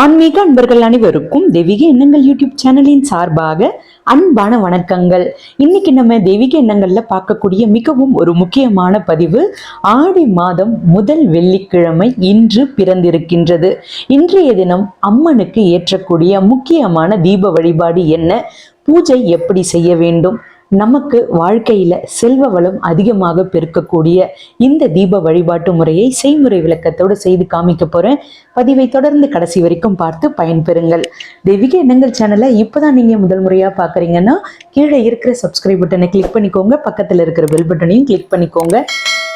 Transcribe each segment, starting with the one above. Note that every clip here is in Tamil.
ஆன்மீக அன்பர்கள் அனைவருக்கும் தெய்வீக எண்ணங்கள் யூடியூப் சேனலின் சார்பாக அன்பான வணக்கங்கள். இன்னைக்கு நம்ம தெய்வீக எண்ணங்கள்ல பார்க்கக்கூடிய மிகவும் ஒரு முக்கியமான பதிவு ஆடி மாதம் முதல் வெள்ளிக்கிழமை இன்று பிறந்திருக்கின்றது. இன்றைய தினம் அம்மனுக்கு ஏற்றக்கூடிய முக்கியமான தீப வழிபாடு என்ன? பூஜை எப்படி செய்ய வேண்டும்? நமக்கு வாழ்க்கையில செல்வ வளம் அதிகமாக பெருக்கக்கூடிய இந்த தீப வழிபாட்டு முறையை செய்முறை விளக்கத்தோடு செய்து காமிக்க போறேன். பதிவை தொடர்ந்து கடைசி வரைக்கும் பார்த்து பயன்பெறுங்கள். தெய்வீக எண்ணங்கள் சேனலை இப்போதான் நீங்க முதல் முறையா பாக்குறீங்கன்னா கீழே இருக்கிற சப்ஸ்கிரைப் பட்டனை கிளிக் பண்ணிக்கோங்க. பக்கத்துல இருக்கிற பெல் பட்டனையும் கிளிக் பண்ணிக்கோங்க.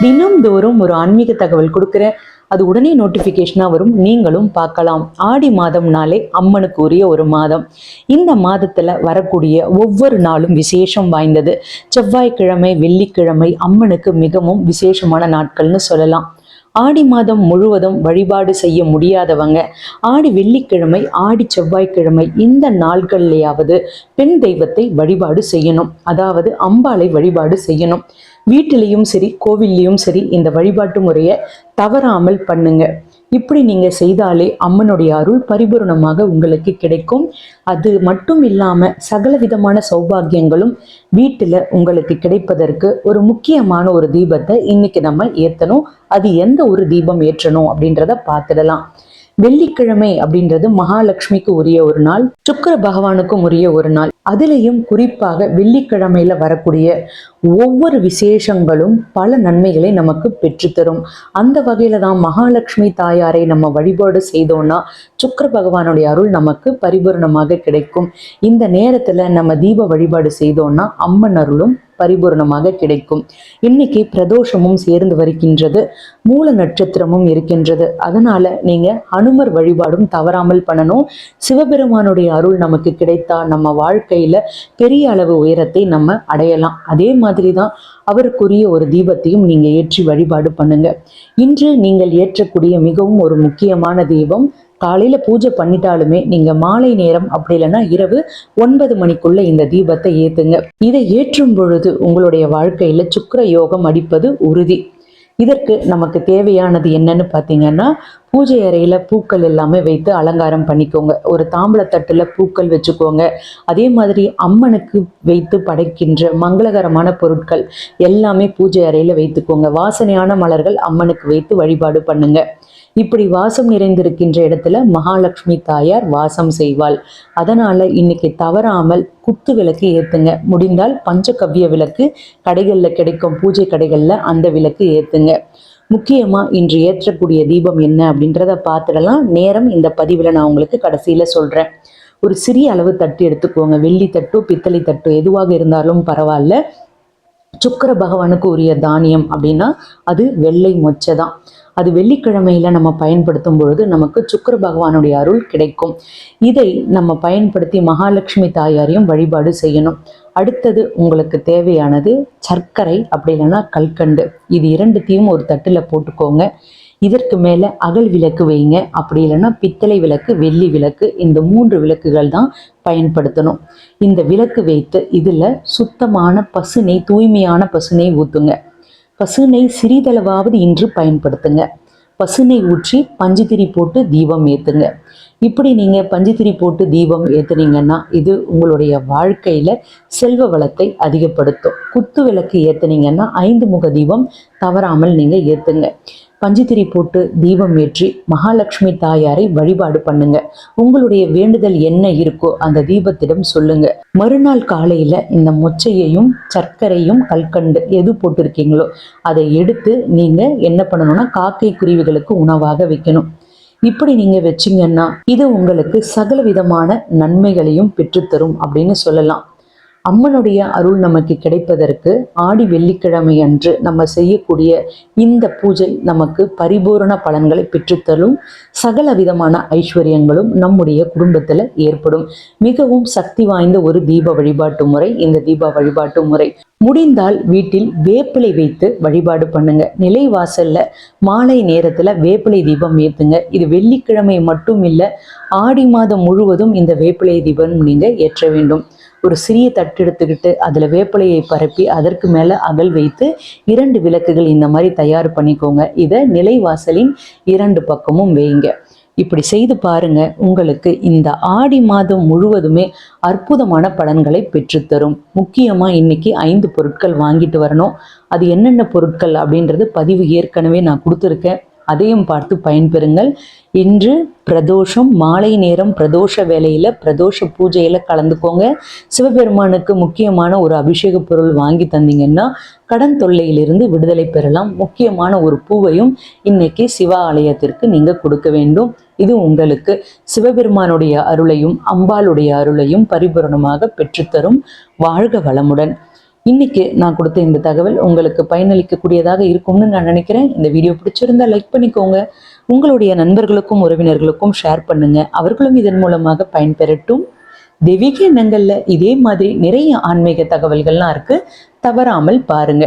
தினம்தோறும் ஒரு ஆன்மீக தகவல் கொடுக்குறேன். அது உடனே நோட்டிஃபிகேஷனாக வரும். நீங்களும் பார்க்கலாம். ஆடி மாதம்னாலே அம்மனுக்கு உரிய ஒரு மாதம். இந்த மாதத்தில் வரக்கூடிய ஒவ்வொரு நாளும் விசேஷம் வாய்ந்தது. செவ்வாய்க்கிழமை வெள்ளிக்கிழமை அம்மனுக்கு மிகவும் விசேஷமான நாட்கள்னு சொல்லலாம். ஆடி மாதம் முழுவதும் வழிபாடு செய்ய முடியாதவங்க ஆடி வெள்ளிக்கிழமை ஆடி செவ்வாய்க்கிழமை இந்த நாள்கள்லையாவது பெண் தெய்வத்தை வழிபாடு செய்யணும். அதாவது அம்பாளை வழிபாடு செய்யணும். வீட்டிலையும் சரி கோவில்லையும் சரி இந்த வழிபாட்டு முறையை தவறாமல் பண்ணுங்க. இப்படி நீங்க செய்தாலே அம்மனுடைய அருள் பரிபூரணமாக உங்களுக்கு கிடைக்கும். அது மட்டும் இல்லாம சகல விதமான சௌபாகியங்களும் வீட்டுல உங்களுக்கு கிடைப்பதற்கு ஒரு முக்கியமான ஒரு தீபத்தை இன்னைக்கு நம்ம ஏத்தணும். அது எந்த ஒரு தீபம் ஏற்றணும் அப்படின்றத பார்த்துடலாம். வெள்ளிக்கிழமை அப்படின்றது மகாலட்சுமிக்கு உரிய ஒரு நாள் சுக்கர பகவானுக்கும் உரிய ஒரு நாள். அதுலேயும் குறிப்பாக வெள்ளிக்கிழமையில வரக்கூடிய ஒவ்வொரு விசேஷங்களும் பல நன்மைகளை நமக்கு பெற்றுத்தரும் அந்த வகையில தான் மகாலட்சுமி தாயாரை நம்ம வழிபாடு செய்தோம்னா சுக்கர பகவானுடைய அருள் நமக்கு பரிபூர்ணமாக கிடைக்கும். இந்த நேரத்துல நம்ம தீப வழிபாடு செய்தோம்னா அம்மன் அருளும் பரிபூர்ணமாக கிடைக்கும். இன்னைக்கு பிரதோஷமும் சேர்ந்து வருகின்றது. மூல நட்சத்திரமும் இருக்கின்றது. அதனால நீங்க அனுமர் வழிபாடும் தவறாமல் பண்ணணும். சிவபெருமானுடைய அருள் நமக்கு கிடைத்தா நம்ம வாழ்க்கையில பெரிய அளவு உயரத்தை நம்ம அடையலாம். அதே மாதிரி தான் அவருக்குரிய ஒரு தீபத்தையும் நீங்க ஏற்றி வழிபாடு பண்ணுங்க. இன்று நீங்கள் ஏற்றக்கூடிய மிகவும் ஒரு முக்கியமான தீபம் காலையில பூஜை பண்ணிட்டாலுமே நீங்க மாலை நேரம் அப்படி இல்லைன்னா இரவு ஒன்பது மணிக்குள்ள இந்த தீபத்தை ஏத்துங்க. இதை ஏற்றும் பொழுது உங்களுடைய வாழ்க்கையில சுக்கர யோகம் அடிப்பது உறுதி. இதற்கு நமக்கு தேவையானது என்னன்னு பார்த்தீங்கன்னா பூஜை அறையில் பூக்கள் எல்லாமே வைத்து அலங்காரம் பண்ணிக்கோங்க. ஒரு தாம்பளத்தட்டில் பூக்கள் வச்சுக்கோங்க. அதே மாதிரி அம்மனுக்கு வைத்து படைக்கின்ற மங்களகரமான பொருட்கள் எல்லாமே பூஜை அறையில் வைத்துக்கோங்க. வாசனையான மலர்கள் அம்மனுக்கு வைத்து வழிபாடு பண்ணுங்க. இப்படி வாசம் நிறைந்திருக்கின்ற இடத்துல மகாலட்சுமி தாயார் வாசம் செய்வாள். அதனால இன்னைக்கு தவறாமல் குத்து விளக்கு ஏத்துங்க. முடிந்தால் பஞ்சகவ்ய விளக்கு கடைகளில் கிடைக்கும். பூஜை கடைகளில் அந்த விளக்கு ஏத்துங்க. முக்கியமா இன்று ஏற்றக்கூடிய தீபம் என்ன அப்படின்றத பார்த்துடலாம். நேரம் இந்த பதிவில் நான் உங்களுக்கு கடைசியில் சொல்றேன். ஒரு சிறிய அளவு தட்டு எடுத்துக்கோங்க. வெள்ளி தட்டோ பித்தளை தட்டோ எதுவாக இருந்தாலும் பரவாயில்ல. சுக்கர பகவானுக்கு உரிய தானியம் அப்படின்னா அது வெள்ளை மொச்சை தான். அது வெள்ளிக்கிழமையில நம்ம பயன்படுத்தும் பொழுது நமக்கு சுக்கர பகவானுடைய அருள் கிடைக்கும். இதை நம்ம பயன்படுத்தி மகாலட்சுமி தாயாரையும் வழிபாடு செய்யணும். அடுத்தது உங்களுக்கு தேவையானது சர்க்கரை அப்படி இல்லைன்னா கல்கண்டு. இது இரண்டுத்தையும் ஒரு தட்டில் போட்டுக்கோங்க. இதற்கு மேலே அகல் விளக்கு வைங்க. அப்படி இல்லைன்னா பித்தளை விளக்கு வெள்ளி விளக்கு இந்த மூன்று விளக்குகள் தான் பயன்படுத்தணும். இந்த விளக்கு வைத்து இதில் சுத்தமான பசுனை தூய்மையான பசுனை ஊற்றுங்க பசுனை சிறிதளவாவது இன்று பயன்படுத்துங்க. பசுனை ஊற்றி பஞ்சுதிரி போட்டு தீபம் ஏற்றுங்க இப்படி நீங்கள் பஞ்சுத்திரி போட்டு தீபம் ஏற்றுனீங்கன்னா இது உங்களுடைய வாழ்க்கையில் செல்வ வளத்தை அதிகப்படுத்தும். குத்து விளக்கு ஏற்றுனீங்கன்னா ஐந்து முக தீபம் தவறாமல் நீங்கள் ஏற்றுங்க பஞ்சுத்திரி போட்டு தீபம் ஏற்றி மகாலட்சுமி தாயாரை வழிபாடு பண்ணுங்க. உங்களுடைய வேண்டுதல் என்ன இருக்கோ அந்த தீபத்திடம் சொல்லுங்க. மறுநாள் காலையில இந்த மொச்சையையும் சர்க்கரையும் கல்கண்டு எது போட்டிருக்கீங்களோ அதை எடுத்து நீங்க என்ன பண்ணணும்னா காக்கை குருவிகளுக்கு உணவாக வைக்கணும். இப்படி நீங்க வச்சீங்கன்னா இது உங்களுக்கு சகல விதமான நன்மைகளையும் பெற்றுத்தரும் அப்படின்னு சொல்லலாம். அம்மனுடைய அருள் நமக்கு கிடைப்பதற்கு ஆடி வெள்ளிக்கிழமை அன்று நம்ம செய்யக்கூடிய இந்த பூஜை நமக்கு பரிபூரண பலன்களை பெற்றுத்தரும். சகல விதமான ஐஸ்வர்யங்களும் நம்முடைய குடும்பத்தில் ஏற்படும். மிகவும் சக்தி வாய்ந்த ஒரு தீப வழிபாட்டு முறை. இந்த தீப வழிபாட்டு முறை முடிந்தால் வீட்டில் வேப்பிலை வைத்து வழிபாடு பண்ணுங்க. நிலைவாசல்ல மாலை நேரத்துல வேப்பிலை தீபம் ஏற்றுங்க இது வெள்ளிக்கிழமை மட்டும் இல்ல ஆடி மாதம் முழுவதும் இந்த வேப்பிலை தீபம் நீங்க ஏற்ற வேண்டும். ஒரு சிறிய தட்டு எடுத்துக்கிட்டு அதில் வேப்பிலையை பரப்பி அதற்கு மேலே அகல் வைத்து இரண்டு விளக்குகள் இந்த மாதிரி தயார் பண்ணிக்கோங்க. இதை நிலைவாசலின் இரண்டு பக்கமும் வைங்க. இப்படி செய்து பாருங்க உங்களுக்கு இந்த ஆடி மாதம் முழுவதுமே அற்புதமான பலன்களை பெற்றுத்தரும். முக்கியமாக இன்னைக்கு ஐந்து பொருட்கள் வாங்கிட்டு வரணும். அது என்னென்ன பொருட்கள் அப்படின்றது பதிவு ஏற்கனவே நான் கொடுத்துருக்கேன். அதையும் பார்த்து பயன்பெறுங்கள். இன்று பிரதோஷம் மாலை நேரம் பிரதோஷ வேலையில் பிரதோஷ பூஜையில் கலந்துக்கோங்க. சிவபெருமானுக்கு முக்கியமான ஒரு அபிஷேக பொருள் வாங்கி தந்தீங்கன்னா கடன் தொல்லையிலிருந்து விடுதலை பெறலாம். முக்கியமான ஒரு பூவையும் இன்னைக்கு சிவ ஆலயத்திற்கு நீங்கள் கொடுக்க வேண்டும். இது உங்களுக்கு சிவபெருமானுடைய அருளையும் அம்பாளுடைய அருளையும் பரிபூரணமாக பெற்றுத்தரும் வாழ்க வளமுடன். இன்னைக்கு நான் கொடுத்த இந்த தகவல் உங்களுக்கு பயனளிக்கக்கூடியதாக இருக்கும்னு நான் நினைக்கிறேன். இந்த வீடியோ பிடிச்சிருந்தா லைக் பண்ணிக்கோங்க. உங்களுடைய நண்பர்களுக்கும் உறவினர்களுக்கும் ஷேர் பண்ணுங்க. அவர்களும் இதன் மூலமாக பயன்பெறட்டும். தெய்வீக எண்ணங்கள்ல இதே மாதிரி நிறைய ஆன்மீக தகவல்கள்லாம் இருக்கு. தவறாமல் பாருங்க.